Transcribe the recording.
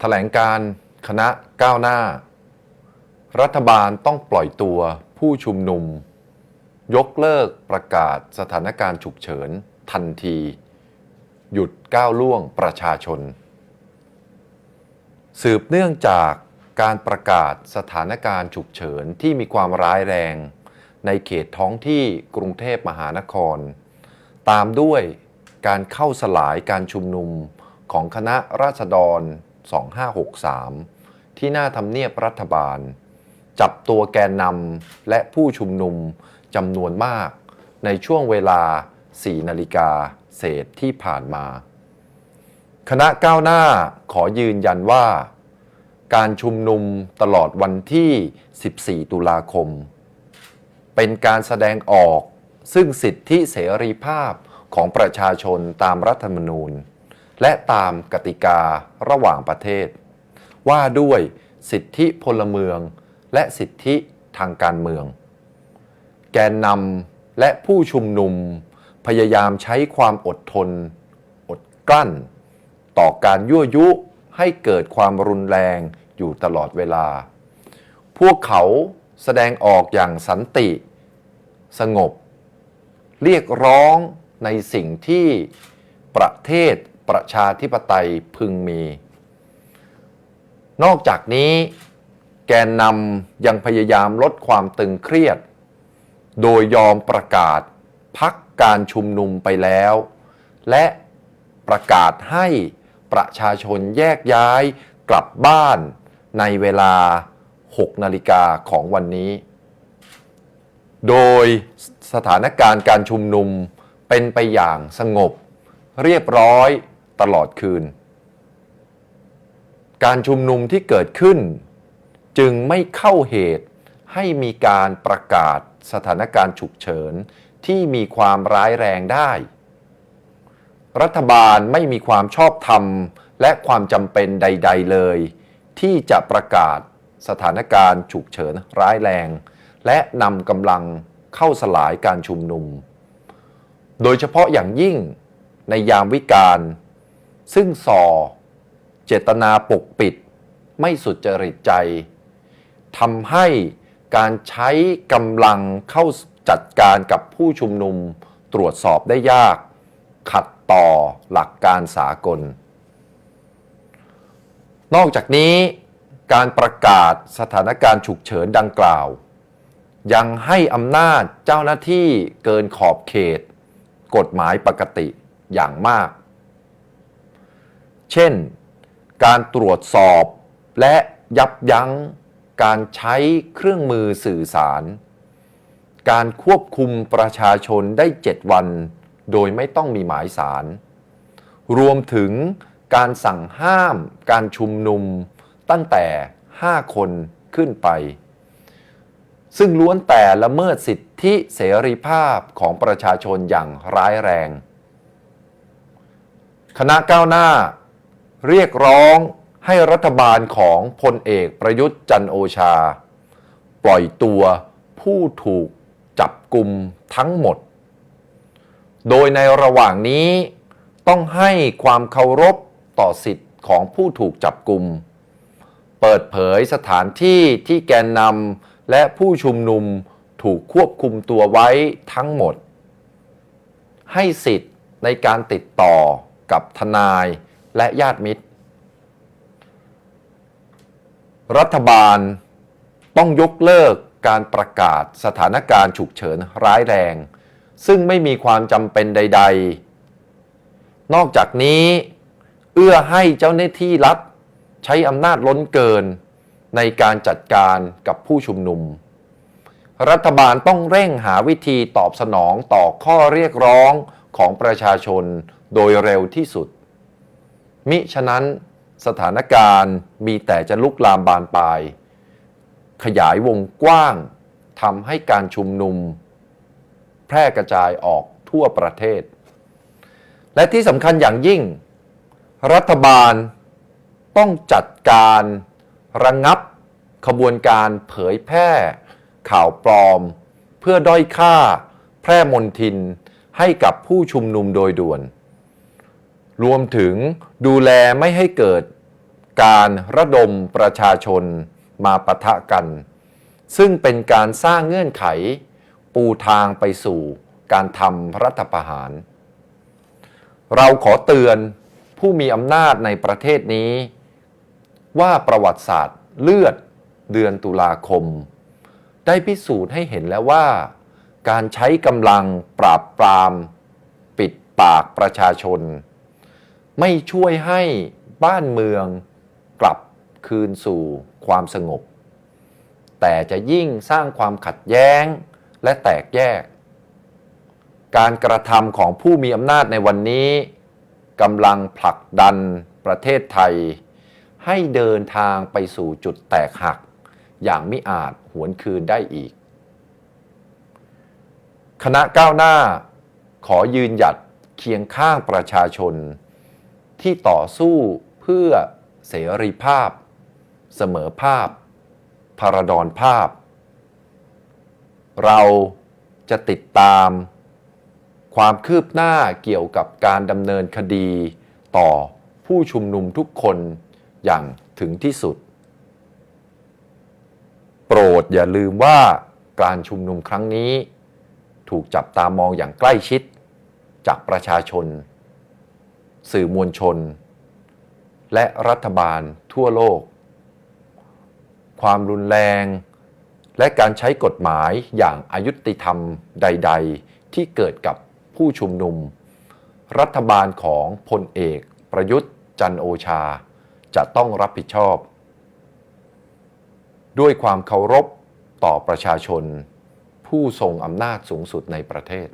แถลงการคณะก้าวหน้า รัฐบาลต้องปล่อยตัวผู้ชุมนุม ยกเลิกประกาศสถานการณ์ฉุกเฉินทันที หยุดก้าวล่วงประชาชน สืบเนื่องจากการประกาศสถานการณ์ฉุกเฉินที่มีความร้ายแรง ในเขตท้องที่กรุงเทพมหานคร ตามด้วยการเข้าสลายการชุมนุมของคณะราษฎร 2563 ที่หน้าทำเนียบรัฐบาล จับตัวแกนนำและผู้ชุมนุมจำนวนมาก ในช่วงเวลา 4 นาฬิกาเศษที่ผ่านมา คณะก้าวหน้าขอยืนยันว่า การชุมนุมตลอดวันที่ 14 ตุลาคม เป็นการแสดงออกซึ่งสิทธิเสรีภาพของประชาชนตามรัฐธรรมนูญ และตามกติการะหว่างประเทศ ว่าด้วยสิทธิพลเมืองและสิทธิทางการเมือง แกนนำและผู้ชุมนุม พยายามใช้ความอดทน อดกลั้น ต่อการยั่วยุให้เกิดความรุนแรงอยู่ตลอดเวลา พวกเขาแสดงออกอย่างสันติ สงบ เรียกร้องในสิ่งที่ประเทศ ประชาธิปไตยพึงมี นอกจากนี้แกนนำยังพยายามลดความตึงเครียด โดยยอมประกาศพักการชุมนุมไปแล้ว และประกาศให้ประชาชนแยกย้ายกลับบ้านในเวลา 6 นาฬิกาของวันนี้ โดยสถานการณ์การชุมนุมเป็นไปอย่างสงบ เรียบร้อย ตลอดคืน การชุมนุมที่เกิดขึ้น จึงไม่เข้าเหตุให้มีการประกาศสถานการณ์ฉุกเฉินที่มีความร้ายแรงได้ รัฐบาลไม่มีความชอบธรรมและความจำเป็นใด ๆ เลย ที่จะประกาศสถานการณ์ฉุกเฉินร้ายแรง และนำกำลังเข้าสลายการชุมนุม โดยเฉพาะอย่างยิ่งในยามวิกาล ซึ่งส่อ เจตนาปกปิด ไม่สุจริตใจทำให้การใช้กำลังเข้าจัดการกับผู้ชุมนุมตรวจสอบได้ยาก ขัดต่อหลักการสากล นอกจากนี้การประกาศสถานการณ์ฉุกเฉินดังกล่าว ยังให้อำนาจเจ้าหน้าที่เกินขอบเขต กฎหมายปกติอย่างมาก เช่น การตรวจสอบและยับยั้งการใช้เครื่องมือสื่อสาร การควบคุมประชาชนได้ 7 วัน โดยไม่ต้องมีหมายสาร รวมถึงการสั่งห้ามการชุมนุมตั้งแต่ 5 คนขึ้นไป ซึ่งล้วนแต่ละเมิดสิทธิเสรีภาพของประชาชนอย่างร้ายแรง คณะก้าวหน้า เรียกร้องให้รัฐบาลของพลเอกประยุทธ์จันโอชา ปล่อยตัวผู้ถูกจับกลุ่มทั้งหมด โดยในระหว่างนี้ต้องให้ความเคารพต่อสิทธิ์ของผู้ถูกจับกลุ่ม เปิดเผยสถานที่ที่แกนนำและผู้ชุมนุมถูกควบคุมตัวไว้ทั้งหมด ให้สิทธิ์ในการติดต่อกับทนาย และญาติมิตร รัฐบาลต้องยกเลิกการประกาศสถานการณ์ฉุกเฉินร้ายแรง ซึ่งไม่มีความจำเป็นใด ๆ นอกจากนี้ เอื้อให้เจ้าหน้าที่รัฐใช้อำนาจล้นเกินในการจัดการกับผู้ชุมนุม รัฐบาลต้องเร่งหาวิธีตอบสนองต่อข้อเรียกร้องของประชาชนโดยเร็วที่สุด มิฉะนั้นสถานการณ์มีแต่จะลุกลามบานปลาย ขยายวงกว้างทำให้การชุมนุม แพร่กระจายออกทั่วประเทศ และที่สำคัญอย่างยิ่ง รัฐบาลต้องจัดการระงงับขบวนการเผยแพร่ข่าวปลอม เพื่อด้อยค่าแพร่มนทินให้กับผู้ชุมนุมโดยด่วน รวมถึงดูแลไม่ให้เกิดการระดมประชาชนมาปะทะกัน ซึ่งเป็นการสร้างเงื่อนไข ปูทางไปสู่การทำรัฐประหาร เราขอเตือนผู้มีอำนาจในประเทศนี้ ว่าประวัติศาสตร์เลือดเดือนตุลาคม ได้พิสูจน์ให้เห็นแล้วว่า การใช้กำลังปราบปราม ปิดปากประชาชน ไม่ช่วยให้บ้านเมืองกลับคืนสู่ความสงบ แต่จะยิ่งสร้างความขัดแย้งและแตกแยก การกระทำของผู้มีอำนาจในวันนี้กำลังผลักดันประเทศไทย ให้เดินทางไปสู่จุดแตกหัก อย่างมิอาจหวนคืนได้อีก คณะก้าวหน้าขอยืนหยัดเคียงข้างประชาชน ที่ต่อสู้เพื่อเสรีภาพ เสมอภาพ พารดรภาพ เราจะติดตาม ความคืบหน้าเกี่ยวกับการดำเนินคดีต่อผู้ชุมนุมทุกคนอย่างถึงที่สุด โปรดอย่าลืมว่าการชุมนุมครั้งนี้ ถูกจับตามองอย่างใกล้ชิดจากประชาชน สื่อมวลชน และรัฐบาลทั่วโลก ความรุนแรง และการใช้กฎหมายอย่างอายุติธรรมใด ๆ ที่เกิดกับผู้ชุมนุม รัฐบาลของพลเอกประยุทธ์จันโอชา จะต้องรับผิดชอบ ด้วยความเคารพต่อประชาชน ผู้ทรงอำนาจสูงสุดในประเทศ